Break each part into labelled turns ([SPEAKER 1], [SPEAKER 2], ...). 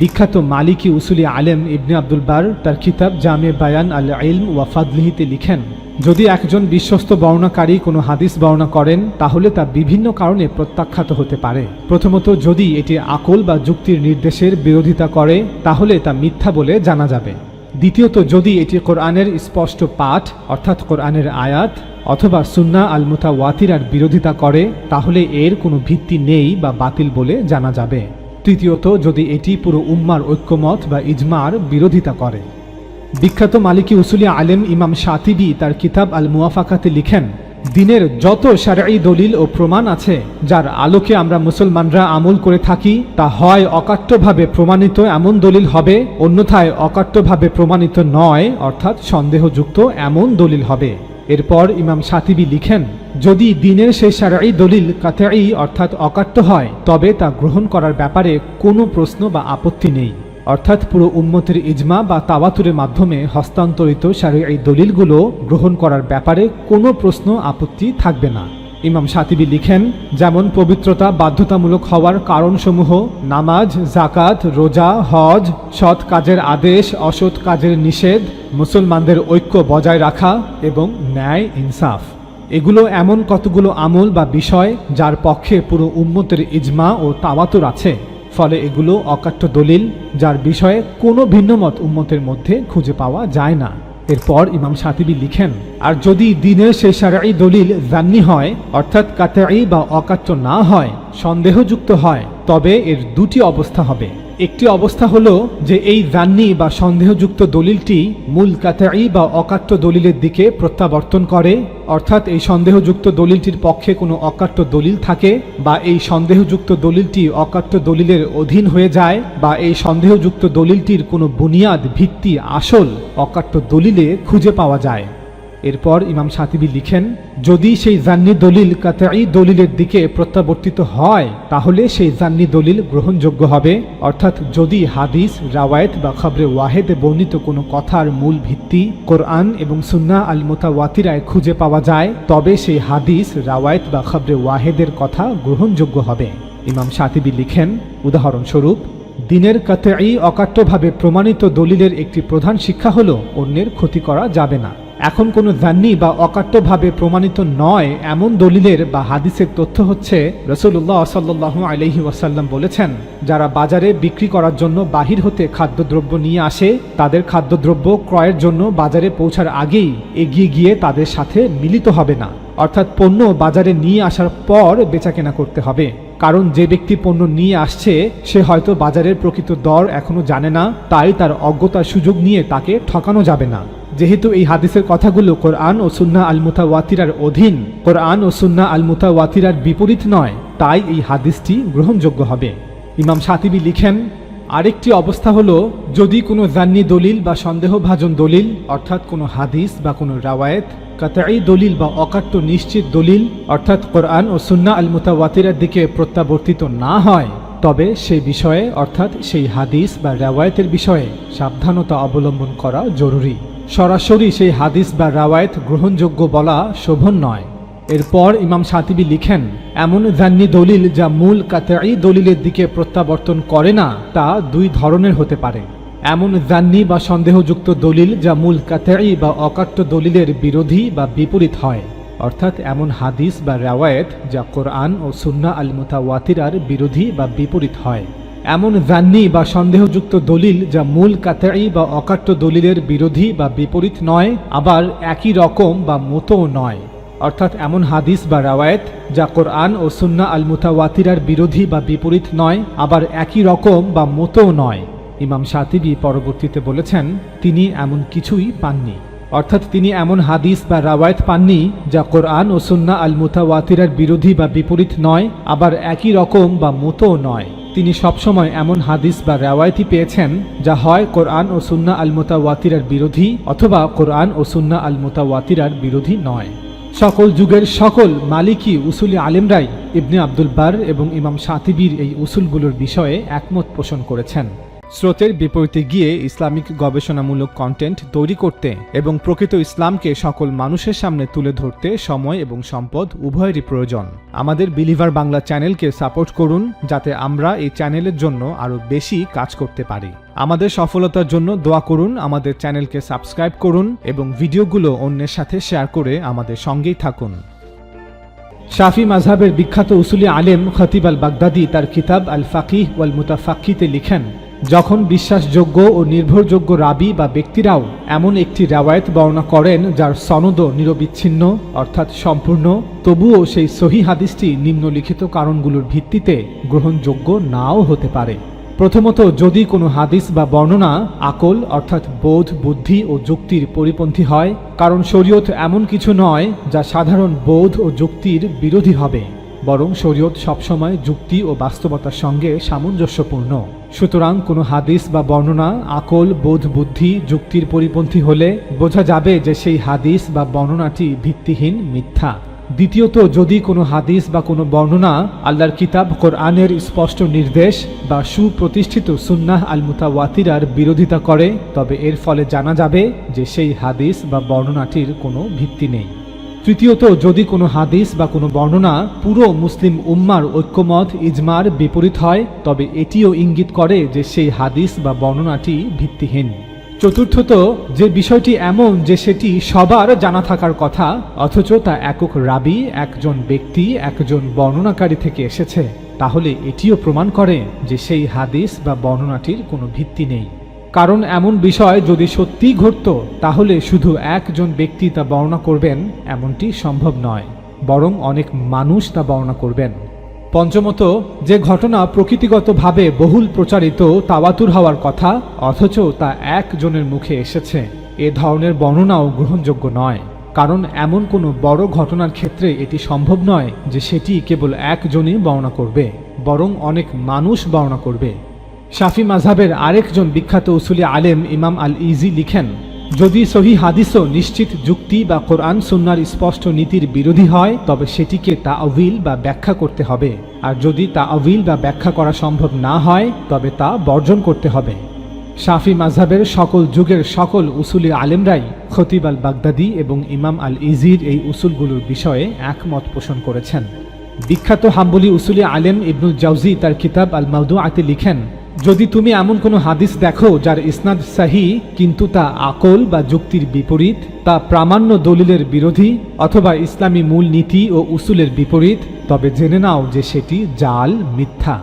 [SPEAKER 1] বিখ্যাত মালিকি উসুলি আলেম ইবনে আব্দুল বার তার কিতাব জামে বায়ান আল ইলম ওয়া ফাদলিহিতে লিখেন, যদি একজন বিশ্বস্ত বর্ণাকারী কোনো হাদিস বর্ণনা করেন, তাহলে তা বিভিন্ন কারণে প্রত্যাখ্যাত হতে পারে। প্রথমত, যদি এটি আকল বা যুক্তির নির্দেশের বিরোধিতা করে, তাহলে তা মিথ্যা বলে জানা যাবে। দ্বিতীয়ত, যদি এটি কোরআনের স্পষ্ট পাঠ, অর্থাৎ কোরআনের আয়াত, অথবা সুন্না আল মুতাওয়াতিরার বিরোধিতা করে, তাহলে এর কোনো ভিত্তি নেই বা বাতিল বলে জানা যাবে। তৃতীয়ত, যদি এটি পুরো উম্মার ঐক্যমত বা ইজমার বিরোধিতা করে। বিখ্যাত মালিকি উসুলি আলেম ইমাম শাতিবি তার কিতাব আল মুয়াফাকাতে লিখেন, দিনের যত সারাই দলিল ও প্রমাণ আছে, যার আলোকে আমরা মুসলমানরা আমল করে থাকি, তা হয় অকাট্যভাবে প্রমাণিত এমন দলিল হবে, অন্যথায় অকাট্যভাবে প্রমাণিত নয়, অর্থাৎ সন্দেহযুক্ত এমন দলিল হবে। এরপর ইমাম সাতিবি লিখেন, যদি দিনের সেই সারাই দলিল কাতেই অর্থাৎ অকাট্য হয়, তবে তা গ্রহণ করার ব্যাপারে কোনো প্রশ্ন বা আপত্তি নেই। অর্থাৎ পুরো উন্মতির ইজমা বা তাওয়াতুরের মাধ্যমে হস্তান্তরিত সারি এই দলিলগুলো গ্রহণ করার ব্যাপারে কোনো প্রশ্ন আপত্তি থাকবে না। ইমাম সাতিবি লিখেন, যেমন পবিত্রতা বাধ্যতামূলক হওয়ার কারণসমূহ, নামাজ জাকাত রোজা, হজ, সৎ কাজের আদেশ, অসৎ কাজের নিষেধ, মুসলমানদের ঐক্য বজায় রাখা এবং ন্যায় ইনসাফ। এগুলো এমন কতগুলো আমল বা বিষয় যার পক্ষে পুরো উম্মতের ইজমা ও তাওয়াতুর আছে, ফলে এগুলো অকাট্য দলিল যার বিষয়ে কোনো ভিন্নমত উম্মতের মধ্যে খুঁজে পাওয়া যায় না। এরপর ইমাম সাতিবি লিখেন, আর যদি দিনের সে সারাই দলিল জান্নি হয়, অর্থাৎ কাতারি বা অকাত্য না হয়, সন্দেহযুক্ত হয়, তবে এর দুটি অবস্থা হবে। একটি অবস্থা হলো যে এই জান্নি বা সন্দেহযুক্ত দলিলটি মূল কাতাই বা অকাট্য দলিলের দিকে প্রত্যাবর্তন করে, অর্থাৎ এই সন্দেহযুক্ত দলিলটির পক্ষে কোনো অকাট্য দলিল থাকে বা এই সন্দেহযুক্ত দলিলটি অকাট্য দলিলের অধীন হয়ে যায় বা এই সন্দেহযুক্ত দলিলটির কোনো বুনিয়াদ, ভিত্তি, আসল অকাট্য দলিলে খুঁজে পাওয়া যায়। এরপর ইমাম সাতিবি লিখেন, যদি সেই জান্নি দলিল কাতাই দলিলের দিকে প্রত্যাবর্তিত হয়, তাহলে সেই জান্নি দলিল গ্রহণযোগ্য হবে। অর্থাৎ যদি হাদিস, রাওয়ায়েত বা খবরে ওয়াহেদে বর্ণিত কোনো কথার মূল ভিত্তি কোরআন এবং সুন্না আল মোতাওয়াতিরায় খুঁজে পাওয়া যায়, তবে সেই হাদিস, রাওয়ায়েত বা খবরে ওয়াহেদের কথা গ্রহণযোগ্য হবে। ইমাম সাতিবি লিখেন, উদাহরণস্বরূপ, দিনের কাতেই অকাট্যভাবে প্রমাণিত দলিলের একটি প্রধান শিক্ষা হল, অন্যের ক্ষতি করা যাবে না। এখন কোনো জান্নি বা অকাট্যভাবে প্রমাণিত নয়, এমন দলিলের বা হাদিসের তথ্য হচ্ছে রসুল্লাহ সাল্লু আলহি ওয়াসাল্লাম বলেছেন, যারা বাজারে বিক্রি করার জন্য বাহির হতে খাদ্যদ্রব্য নিয়ে আসে, তাদের খাদ্যদ্রব্য ক্রয়ের জন্য বাজারে পৌঁছার আগেই এগিয়ে গিয়ে তাদের সাথে মিলিত হবে না। অর্থাৎ পণ্য বাজারে নিয়ে আসার পর বেচাকেনা করতে হবে। কারণ যে ব্যক্তি পণ্য নিয়ে আসছে, সে হয়তো বাজারের প্রকৃত দর এখনও জানে না, তাই তার অজ্ঞতার সুযোগ নিয়ে তাকে ঠকানো যাবে না। যেহেতু এই হাদিসের কথাগুলো কোরআন ও সুন্না আল মুতাওয়াতিরার অধীন, কোরআন ও সুন্না আল মুতাওয়াতিরার বিপরীত নয়, তাই এই হাদিসটি গ্রহণযোগ্য হবে। ইমাম সাতিবি লিখেন, আরেকটি অবস্থা হলো, যদি কোনো জান্নি দলিল বা সন্দেহভাজন দলিল, অর্থাৎ কোনো হাদিস বা কোনো রাওয়ায়েত কাতাই দলিল বা অকাট্য নিশ্চিত দলিল, অর্থাৎ কোরআন ও সুন্না আল মুতাওয়াতিরার দিকে প্রত্যাবর্তিত না হয়, তবে সেই বিষয়ে, অর্থাৎ সেই হাদিস বা রাওয়ায়েতের বিষয়ে সাবধানতা অবলম্বন করা জরুরি। সরাসরি সেই হাদিস বা রাওয়ায়েত গ্রহণযোগ্য বলা শোভন নয়। এরপর ইমাম সাতিবি লিখেন, এমন জান্নি দলিল যা মূল কাতাই দলিলের দিকে প্রত্যাবর্তন করে না, তা দুই ধরনের হতে পারে। এমন জান্নি বা সন্দেহযুক্ত দলিল যা মূল কাতাই বা অকাট্য দলিলের বিরোধী বা বিপরীত হয়। অর্থাৎ এমন হাদিস বা রাওয়ায়েত যা কোরআন ও সুন্না আল মুতাওয়াতিরার বিরোধী বা বিপরীত হয়। এমন জান্নি বা সন্দেহযুক্ত দলিল যা মূল কাতাই বা অকাট্য দলিলের বিরোধী বা বিপরীত নয়, আবার একই রকম বা মতও নয়। অর্থাৎ এমন হাদিস বা রাওয়ায়ত যা কোরআন ও সুন্না আল মুতাওয়াতিরার বিরোধী বা বিপরীত নয়, আবার একই রকম বা মতও নয়। ইমাম সাতিবি পরবর্তীতে বলেছেন, তিনি এমন কিছুই পাননি। অর্থাৎ তিনি এমন হাদিস বা রাওয়ায়ত পাননি যা কোরআন ও সুন্না আল মুতাওয়াতিরার বিরোধী বা বিপরীত নয়, আবার একই রকম বা মতও নয়। তিনি সবসময় এমন হাদিস বা রেওয়ায়তি পেয়েছেন যা হয় কোরআন ও সুন্না আল মোতাওয়াতিরার বিরোধী অথবা কোরআন ও সুন্না আল মোতাওয়াতিরার বিরোধী নয়। সকল যুগের সকল মালিকি উসুলি আলেমরাই ইবনে আব্দুল বার এবং ইমাম সাতিবির এই উসুলগুলোর বিষয়ে একমত পোষণ করেছেন। স্রোতের বিপরীতে গিয়ে ইসলামিক গবেষণামূলক কন্টেন্ট তৈরি করতে এবং প্রকৃত ইসলামকে সকল মানুষের সামনে তুলে ধরতে সময় এবং সম্পদ উভয়েরই প্রয়োজন। আমাদের বিলিভার বাংলা চ্যানেলকে সাপোর্ট করুন, যাতে আমরা এই চ্যানেলের জন্য আরও বেশি কাজ করতে পারি। আমাদের সফলতার জন্য দোয়া করুন, আমাদের চ্যানেলকে সাবস্ক্রাইব করুন এবং ভিডিওগুলো অন্যের সাথে শেয়ার করে আমাদের সঙ্গেই থাকুন। শাফি মাঝহাবের বিখ্যাত উসুলি আলেম খতিব আল বাগদাদি তার কিতাব আল ফাকিহ ওয়াল মুতাফাক্কিতে লিখেন যখন বিশ্বাসযোগ্য ও নির্ভরযোগ্য রাবি বা ব্যক্তিরাও এমন একটি রেওয়ায়ত বর্ণনা করেন, যার সনদ নিরবিচ্ছিন্ন, অর্থাৎ সম্পূর্ণ, তবুও সেই সহি হাদিসটি নিম্নলিখিত কারণগুলোর ভিত্তিতে গ্রহণযোগ্য নাও হতে পারে। প্রথমত, যদি কোনো হাদিস বা বর্ণনা আকল, অর্থাৎ বোধ, বুদ্ধি ও যুক্তির পরিপন্থী হয়, কারণ শরীয়ত এমন কিছু নয় যা সাধারণ বোধ ও যুক্তির বিরোধী হবে। বরং শরীয়ত সবসময় যুক্তি ও বাস্তবতার সঙ্গে সামঞ্জস্যপূর্ণ। সুতরাং কোনো হাদিস বা বর্ণনা, আকল, বোধ, বুদ্ধি, যুক্তির পরিপন্থী হলে বোঝা যাবে যে সেই হাদিস বা বর্ণনাটি ভিত্তিহীন, মিথ্যা। দ্বিতীয়ত, যদি কোনো হাদিস বা কোনো বর্ণনা আল্লাহর কিতাব, কোরআনের স্পষ্ট নির্দেশ বা সুপ্রতিষ্ঠিত সুন্নাহ আল মুতাওয়াতিরার বিরোধিতা করে, তবে এর ফলে জানা যাবে যে সেই হাদিস বা বর্ণনাটির কোনো ভিত্তি নেই। তৃতীয়ত, যদি কোনো হাদিস বা কোনো বর্ণনা পুরো মুসলিম উম্মার ঐক্যমত, ইজমার বিপরীত হয়, তবে এটিও ইঙ্গিত করে যে সেই হাদিস বা বর্ণনাটি ভিত্তিহীন। চতুর্থত, যে বিষয়টি এমন যে সেটি সবার জানা থাকার কথা, অথচ তা একক রাবি, একজন ব্যক্তি, একজন বর্ণনাকারী থেকে এসেছে, তাহলে এটিও প্রমাণ করে যে সেই হাদিস বা বর্ণনাটির কোনো ভিত্তি নেই। কারণ এমন বিষয় যদি সত্যিই ঘটত, তাহলে শুধু একজন ব্যক্তি তা বর্ণনা করবেন, এমনটি সম্ভব নয়। বরং অনেক মানুষ তা বর্ণনা করবেন। পঞ্চমত, যে ঘটনা প্রকৃতিগতভাবে বহুল প্রচারিত, তাওয়াতুর হওয়ার কথা, অথচ তা একজনের মুখে এসেছে, এ ধরনের বর্ণনাও গ্রহণযোগ্য নয়। কারণ এমন কোনো বড় ঘটনার ক্ষেত্রে এটি সম্ভব নয় যে সেটি কেবল একজনই বর্ণনা করবে, বরং অনেক মানুষ বর্ণনা করবে। শাফি মাঝহাবের আরেকজন বিখ্যাত উসুলি আলেম ইমাম আল ইজি লিখেন, যদি সহি হাদিসও নিশ্চিত যুক্তি বা কোরআন সুন্নার স্পষ্ট নীতির বিরোধী হয়, তবে সেটিকে তাআবিল বা ব্যাখ্যা করতে হবে। আর যদি তাআবিল বা ব্যাখ্যা করা সম্ভব না হয়, তবে তা বর্জন করতে হবে। শাফি মাঝহাবের সকল যুগের সকল উসুলি আলেমরাই খতিব আল বাগদাদি এবং ইমাম আল ইজির এই উসুলগুলোর বিষয়ে একমত পোষণ করেছেন। বিখ্যাত হাম্বলি উসুলি আলেম ইবনুল জাউজি তার কিতাব আল মাউদু আতে লিখেন যদি তুমি এমন কোনো হাদিস দেখো যার ইসনাদ সাহি, কিন্তু তা আকল বা যুক্তির বিপরীত, তা প্রামাণ্য দলিলের বিরোধী অথবা ইসলামী মূল নীতি ও উসুলের বিপরীত, তবে জেনে নাও যে সেটি জাল, মিথ্যা।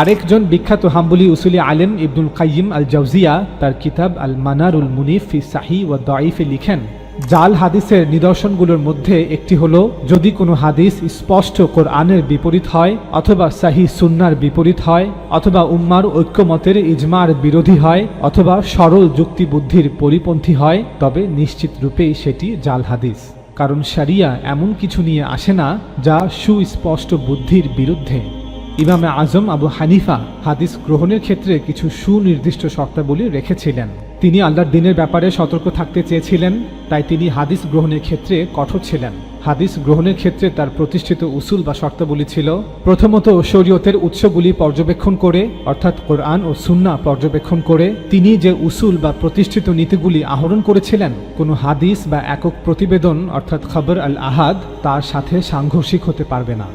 [SPEAKER 1] আরেকজন বিখ্যাত হাম্বলি উসুলি আলেম ইবনুল কাইয়িম আল জাউজিয়া তার কিতাব আল মানারুল মুনিফ ফি সাহি ও দাইফে লিখেন জাল হাদিসের নিদর্শনগুলোর মধ্যে একটি হলো, যদি কোনো হাদিস স্পষ্ট কোরআনের বিপরীত হয় অথবা সাহি সুন্নার বিপরীত হয় অথবা উম্মার ঐক্যমতের ইজমার বিরোধী হয় অথবা সরল যুক্তি বুদ্ধির পরিপন্থী হয়, তবে নিশ্চিত রূপেই সেটি জাল হাদিস। কারণ শারিয়া এমন কিছু নিয়ে আসে না যা সুস্পষ্ট বুদ্ধির বিরুদ্ধে। ইমামে আজম আবু হানিফা হাদিস গ্রহণের ক্ষেত্রে কিছু সুনির্দিষ্ট শর্তাবলী রেখেছিলেন। তিনি আল্লাহর দিনের ব্যাপারে সতর্ক থাকতে চেয়েছিলেন, তাই তিনি হাদিস গ্রহণের ক্ষেত্রে কঠোর ছিলেন। হাদিস গ্রহণের ক্ষেত্রে তার প্রতিষ্ঠিত উসুল বা শর্তাবলী ছিল, প্রথমত শরীয়তের উৎসগুলি পর্যবেক্ষণ করে, অর্থাৎ কোরআন ও সুন্না পর্যবেক্ষণ করে। তিনি যে উসুল বা প্রতিষ্ঠিত নীতিগুলি আহরণ করেছিলেন, কোনো হাদিস বা একক প্রতিবেদন, অর্থাৎ খবর আল আহাদ, তার সাথে সাংঘর্ষিক হতে পারবে না।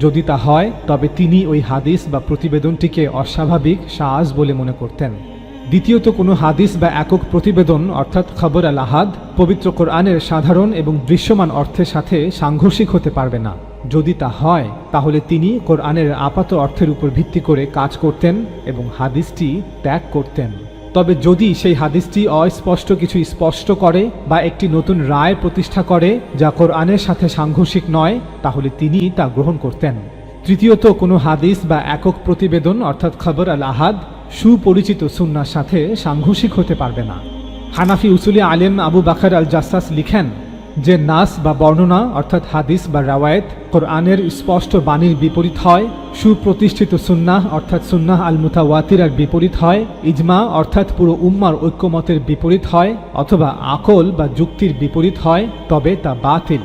[SPEAKER 1] যদি তা হয়, তবে তিনি ওই হাদিস বা প্রতিবেদনটিকে অস্বাভাবিক, সাজ বলে মনে করতেন। দ্বিতীয়ত কোনো হাদিস বা একক প্রতিবেদন, অর্থাৎ খবর আল আহাদ পবিত্র কোরআনের সাধারণ এবং দৃশ্যমান অর্থের সাথে সাংঘর্ষিক হতে পারবে না। যদি তা হয়, তাহলে তিনি কোরআনের আপাত অর্থের উপর ভিত্তি করে কাজ করতেন এবং হাদিসটি ত্যাগ করতেন। তবে যদি সেই হাদিসটি অস্পষ্ট কিছু স্পষ্ট করে বা একটি নতুন রায় প্রতিষ্ঠা করে যা কোরআনের সাথে সাংঘর্ষিক নয়, তাহলে তিনি তা গ্রহণ করতেন। তৃতীয়ত কোনো হাদিস বা একক প্রতিবেদন, অর্থাৎ খবর আল আহাদ সুপরিচিত সুন্নার সাথে সাংঘর্ষিক হতে পারবে না। হানাফি উসুলি আলেম আবু বাখার আল জাসাস লিখেন যে নাস বা বর্ণনা, অর্থাৎ হাদিস বা রাওয়ায়েত, কোরআনের স্পষ্ট বাণীর বিপরীত হয়, সুপ্রতিষ্ঠিত সুন্নাহ, অর্থাৎ সুন্নাহ আল মুতাওয়াতিরার বিপরীত হয়, ইজমা, অর্থাৎ পুরো উম্মার ঐক্যমতের বিপরীত হয়, অথবা আকল বা যুক্তির বিপরীত হয়, তবে তা বাতিল,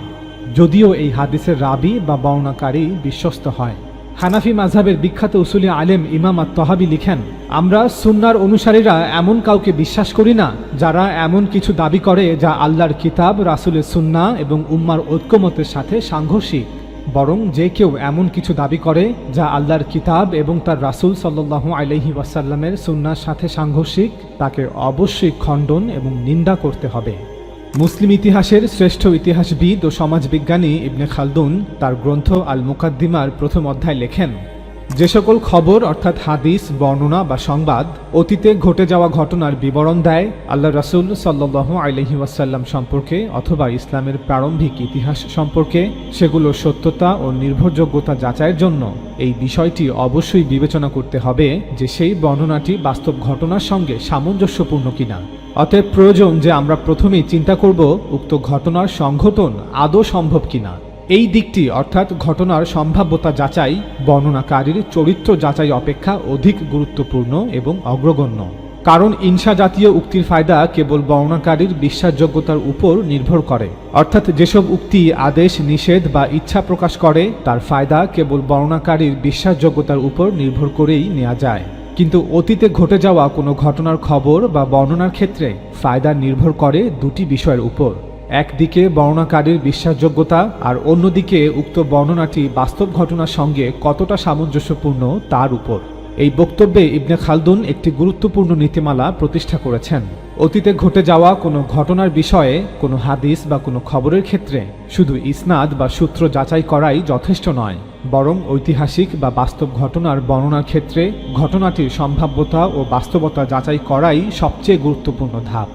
[SPEAKER 1] যদিও এই হাদিসের রাবি বা বর্ণাকারী বিশ্বস্ত হয়। হানাফি মাঝহাবের বিখ্যাত উসুলি আলেম ইমাম তহাবি লিখেন, আমরা সুন্নার অনুসারীরা এমন কাউকে বিশ্বাস করি না যারা এমন কিছু দাবি করে যা আল্লাহর কিতাব, রাসুলের সুন্না এবং উম্মার ঐক্যমতের সাথে সাংঘর্ষিক। বরং যে কেউ এমন কিছু দাবি করে যা আল্লাহর কিতাব এবং তার রাসূল সাল্লাল্লাহু আলাইহি ওয়াসাল্লামের সুন্নার সাথে সাংঘর্ষিক, তাকে অবশ্যই খণ্ডন এবং নিন্দা করতে হবে। মুসলিম ইতিহাসের শ্রেষ্ঠ ইতিহাসবিদ ও সমাজবিজ্ঞানী ইবনে খালদুন তার গ্রন্থ আল মুকাদ্দিমার প্রথম অধ্যায় লেখেন যে সকল খবর, অর্থাৎ হাদিস, বর্ণনা বা সংবাদ, অতীতে ঘটে যাওয়া ঘটনার বিবরণ দেয় আল্লাহ রাসূল সাল্লাল্লাহু আলাইহি ওয়াসাল্লাম সম্পর্কে অথবা ইসলামের প্রারম্ভিক ইতিহাস সম্পর্কে সেগুলোর সত্যতা ও নির্ভরযোগ্যতা যাচাইয়ের জন্য। এই বিষয়টি অবশ্যই বিবেচনা করতে হবে যে সেই বর্ণনাটি বাস্তব ঘটনার সঙ্গে সামঞ্জস্যপূর্ণ কিনা। অতএব প্রয়োজন যে আমরা প্রথমেই চিন্তা করব, উক্ত ঘটনার সংঘটন আদৌ সম্ভব কিনা। এই দিকটি, অর্থাৎ ঘটনার সম্ভাব্যতা যাচাই, বর্ণনাকারীর চরিত্র যাচাই অপেক্ষা অধিক গুরুত্বপূর্ণ এবং অগ্রগণ্য। কারণ ইনসা জাতীয় উক্তির ফায়দা কেবল বর্ণনাকারীর বিশ্বাসযোগ্যতার উপর নির্ভর করে। অর্থাৎ যেসব উক্তি আদেশ, নিষেধ বা ইচ্ছা প্রকাশ করে, তার ফায়দা কেবল বর্ণনাকারীর বিশ্বাসযোগ্যতার উপর নির্ভর করেই নেওয়া যায়। কিন্তু অতীতে ঘটে যাওয়া কোনো ঘটনার খবর বা বর্ণনার ক্ষেত্রে ফায়দা নির্ভর করে দুটি বিষয়ের উপর। একদিকে বর্ণনাকারীর বিশ্বাসযোগ্যতা আর অন্যদিকে উক্ত বর্ণনাটি বাস্তব ঘটনার সঙ্গে কতটা সামঞ্জস্যপূর্ণ তার উপর। এই বক্তব্যে ইবনে খালদুন একটি গুরুত্বপূর্ণ নীতিমালা প্রতিষ্ঠা করেছেন। অতীতে ঘটে যাওয়া কোনো ঘটনার বিষয়ে কোনো হাদিস বা কোনো খবরের ক্ষেত্রে শুধু ইসনাদ বা সূত্র যাচাই করাই যথেষ্ট নয়, বরং ঐতিহাসিক বা বাস্তব ঘটনার বর্ণনার ক্ষেত্রে ঘটনাটির সম্ভাব্যতা ও বাস্তবতা যাচাই করাই সবচেয়ে গুরুত্বপূর্ণ ধাপ।